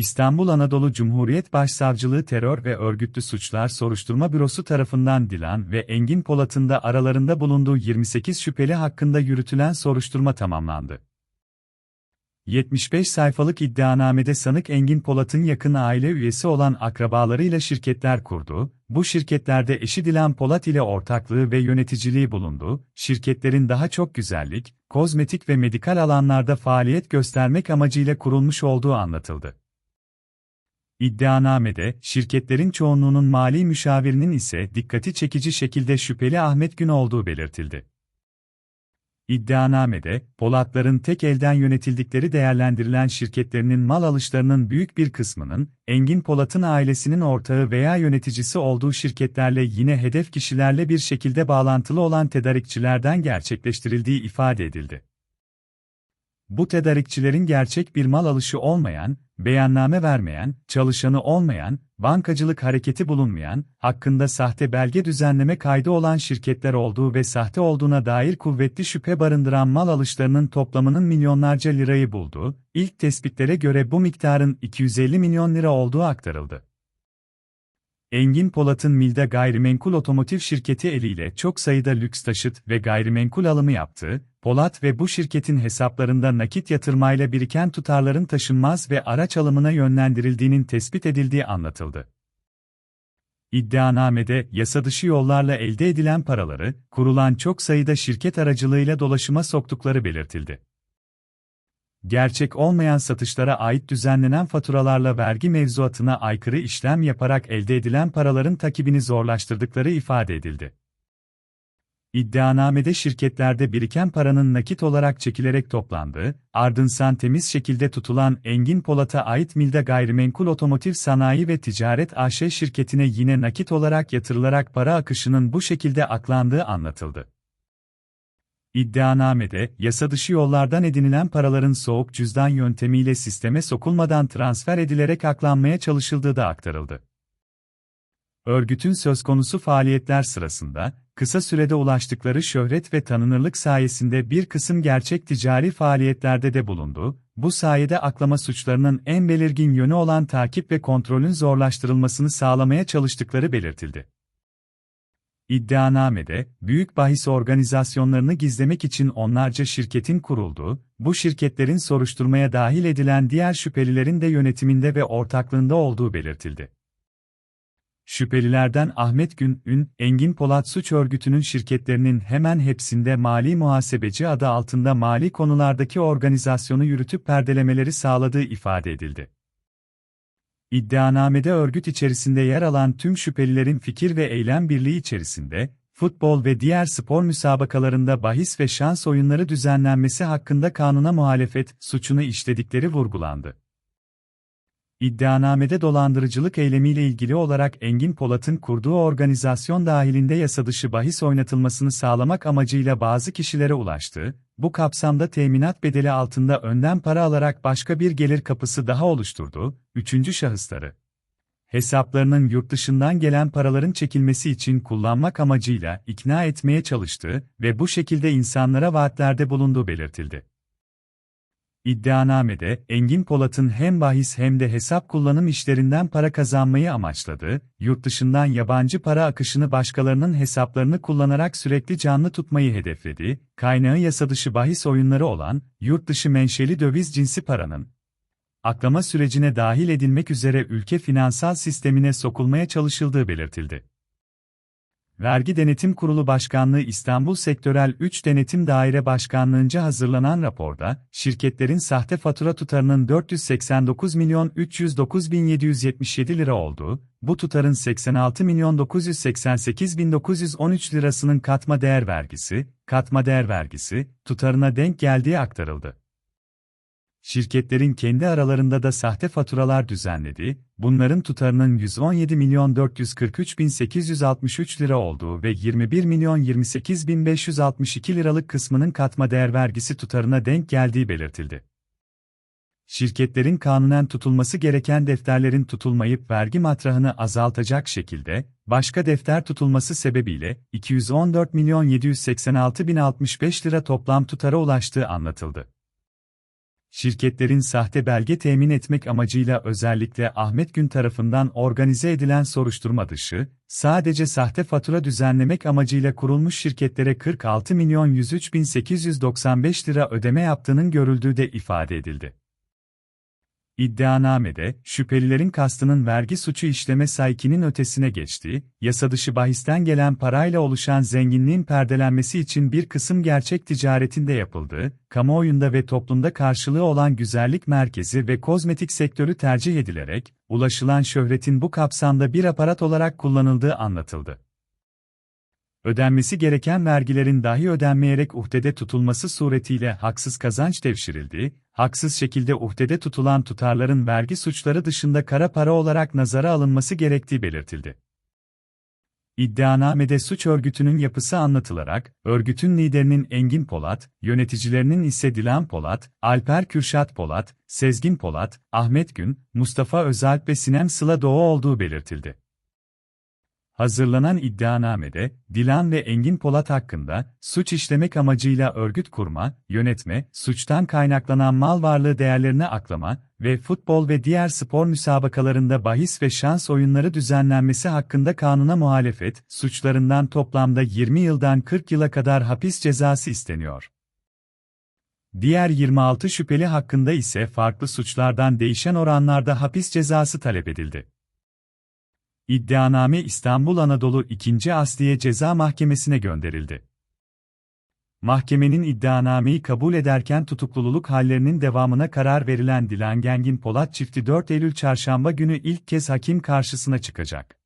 İstanbul Anadolu Cumhuriyet Başsavcılığı Terör ve Örgütlü Suçlar Soruşturma Bürosu tarafından Dilan ve Engin Polat'ın da aralarında bulunduğu 28 şüpheli hakkında yürütülen soruşturma tamamlandı. 75 sayfalık iddianamede sanık Engin Polat'ın yakın aile üyesi olan akrabalarıyla şirketler kurdu, bu şirketlerde eşi Dilan Polat ile ortaklığı ve yöneticiliği bulundu, şirketlerin daha çok güzellik, kozmetik ve medikal alanlarda faaliyet göstermek amacıyla kurulmuş olduğu anlatıldı. İddianamede, şirketlerin çoğunluğunun mali müşavirinin ise dikkati çekici şekilde şüpheli Ahmet Gün olduğu belirtildi. İddianamede, Polatların tek elden yönetildikleri değerlendirilen şirketlerinin mal alışlarının büyük bir kısmının, Engin Polat'ın ailesinin ortağı veya yöneticisi olduğu şirketlerle yine hedef kişilerle bir şekilde bağlantılı olan tedarikçilerden gerçekleştirildiği ifade edildi. Bu tedarikçilerin gerçek bir mal alışı olmayan, beyanname vermeyen, çalışanı olmayan, bankacılık hareketi bulunmayan, hakkında sahte belge düzenleme kaydı olan şirketler olduğu ve sahte olduğuna dair kuvvetli şüphe barındıran mal alışlarının toplamının milyonlarca lirayı bulduğu, ilk tespitlere göre bu miktarın 250 milyon lira olduğu aktarıldı. Engin Polat'ın Milda Gayrimenkul Otomotiv Şirketi eliyle çok sayıda lüks taşıt ve gayrimenkul alımı yaptığı, Polat ve bu şirketin hesaplarında nakit yatırmayla biriken tutarların taşınmaz ve araç alımına yönlendirildiğinin tespit edildiği anlatıldı. İddianamede yasadışı yollarla elde edilen paraları, kurulan çok sayıda şirket aracılığıyla dolaşıma soktukları belirtildi gerçek olmayan satışlara ait düzenlenen faturalarla vergi mevzuatına aykırı işlem yaparak elde edilen paraların takibini zorlaştırdıkları ifade edildi. İddianamede şirketlerde biriken paranın nakit olarak çekilerek toplandığı, ardından temiz şekilde tutulan Engin Polat'a ait Milda Gayrimenkul Otomotiv Sanayi ve Ticaret AŞ şirketine yine nakit olarak yatırılarak para akışının bu şekilde aklandığı anlatıldı. İddianamede, yasa dışı yollardan edinilen paraların soğuk cüzdan yöntemiyle sisteme sokulmadan transfer edilerek aklanmaya çalışıldığı da aktarıldı. Örgütün söz konusu faaliyetler sırasında, kısa sürede ulaştıkları şöhret ve tanınırlık sayesinde bir kısım gerçek ticari faaliyetlerde de bulundu, bu sayede aklama suçlarının en belirgin yönü olan takip ve kontrolün zorlaştırılmasını sağlamaya çalıştıkları belirtildi. İddianamede, büyük bahis organizasyonlarını gizlemek için onlarca şirketin kurulduğu, bu şirketlerin soruşturmaya dahil edilen diğer şüphelilerin de yönetiminde ve ortaklığında olduğu belirtildi. Şüphelilerden Ahmet Gün, Ün, Engin Polat Suç Örgütü'nün şirketlerinin hemen hepsinde mali muhasebeci adı altında mali konulardaki organizasyonu yürütüp perdelemeleri sağladığı ifade edildi. İddianamede örgüt içerisinde yer alan tüm şüphelilerin fikir ve eylem birliği içerisinde, futbol ve diğer spor müsabakalarında bahis ve şans oyunları düzenlenmesi hakkında kanuna muhalefet suçunu işledikleri vurgulandı. İddianamede dolandırıcılık eylemiyle ilgili olarak Engin Polat'ın kurduğu organizasyon dahilinde yasadışı bahis oynatılmasını sağlamak amacıyla bazı kişilere ulaştığı, bu kapsamda teminat bedeli altında önden para alarak başka bir gelir kapısı daha oluşturdu, üçüncü şahısları. Hesaplarının yurt dışından gelen paraların çekilmesi için kullanmak amacıyla ikna etmeye çalıştığı ve bu şekilde insanlara vaatlerde bulunduğu belirtildi. İddianamede, Engin Polat'ın hem bahis hem de hesap kullanım işlerinden para kazanmayı amaçladığı, yurt dışından yabancı para akışını başkalarının hesaplarını kullanarak sürekli canlı tutmayı hedeflediği, kaynağı yasadışı bahis oyunları olan, yurt dışı menşeli döviz cinsi paranın, aklama sürecine dahil edilmek üzere ülke finansal sistemine sokulmaya çalışıldığı belirtildi. Vergi Denetim Kurulu Başkanlığı İstanbul Sektörel 3 Denetim Daire Başkanlığı'nca hazırlanan raporda, şirketlerin sahte fatura tutarının 489 milyon 309 bin 777 lira olduğu, bu tutarın 86 milyon 988 bin 913 lirasının katma değer vergisi, katma değer vergisi, tutarına denk geldiği aktarıldı şirketlerin kendi aralarında da sahte faturalar düzenledi, bunların tutarının 117 milyon 443 bin 863 lira olduğu ve 21 milyon 28 bin 562 liralık kısmının katma değer vergisi tutarına denk geldiği belirtildi. Şirketlerin kanunen tutulması gereken defterlerin tutulmayıp vergi matrahını azaltacak şekilde, başka defter tutulması sebebiyle 214 milyon 786 bin 65 lira toplam tutara ulaştığı anlatıldı. Şirketlerin sahte belge temin etmek amacıyla özellikle Ahmet Gün tarafından organize edilen soruşturma dışı, sadece sahte fatura düzenlemek amacıyla kurulmuş şirketlere 46 milyon 103 bin 895 lira ödeme yaptığının görüldüğü de ifade edildi. İddianamede, şüphelilerin kastının vergi suçu işleme saykinin ötesine geçtiği, yasadışı bahisten gelen parayla oluşan zenginliğin perdelenmesi için bir kısım gerçek ticaretinde yapıldığı, kamuoyunda ve toplumda karşılığı olan güzellik merkezi ve kozmetik sektörü tercih edilerek, ulaşılan şöhretin bu kapsamda bir aparat olarak kullanıldığı anlatıldı ödenmesi gereken vergilerin dahi ödenmeyerek uhdede tutulması suretiyle haksız kazanç devşirildi, haksız şekilde uhdede tutulan tutarların vergi suçları dışında kara para olarak nazara alınması gerektiği belirtildi. İddianamede suç örgütünün yapısı anlatılarak, örgütün liderinin Engin Polat, yöneticilerinin ise Dilan Polat, Alper Kürşat Polat, Sezgin Polat, Ahmet Gün, Mustafa Özalp ve Sinem Sıla Doğu olduğu belirtildi. Hazırlanan iddianamede, Dilan ve Engin Polat hakkında, suç işlemek amacıyla örgüt kurma, yönetme, suçtan kaynaklanan mal varlığı değerlerine aklama ve futbol ve diğer spor müsabakalarında bahis ve şans oyunları düzenlenmesi hakkında kanuna muhalefet, suçlarından toplamda 20 yıldan 40 yıla kadar hapis cezası isteniyor. Diğer 26 şüpheli hakkında ise farklı suçlardan değişen oranlarda hapis cezası talep edildi. İddianame İstanbul Anadolu 2. Asliye Ceza Mahkemesi'ne gönderildi. Mahkemenin iddianameyi kabul ederken tutukluluk hallerinin devamına karar verilen Dilan Gengin Polat çifti 4 Eylül çarşamba günü ilk kez hakim karşısına çıkacak.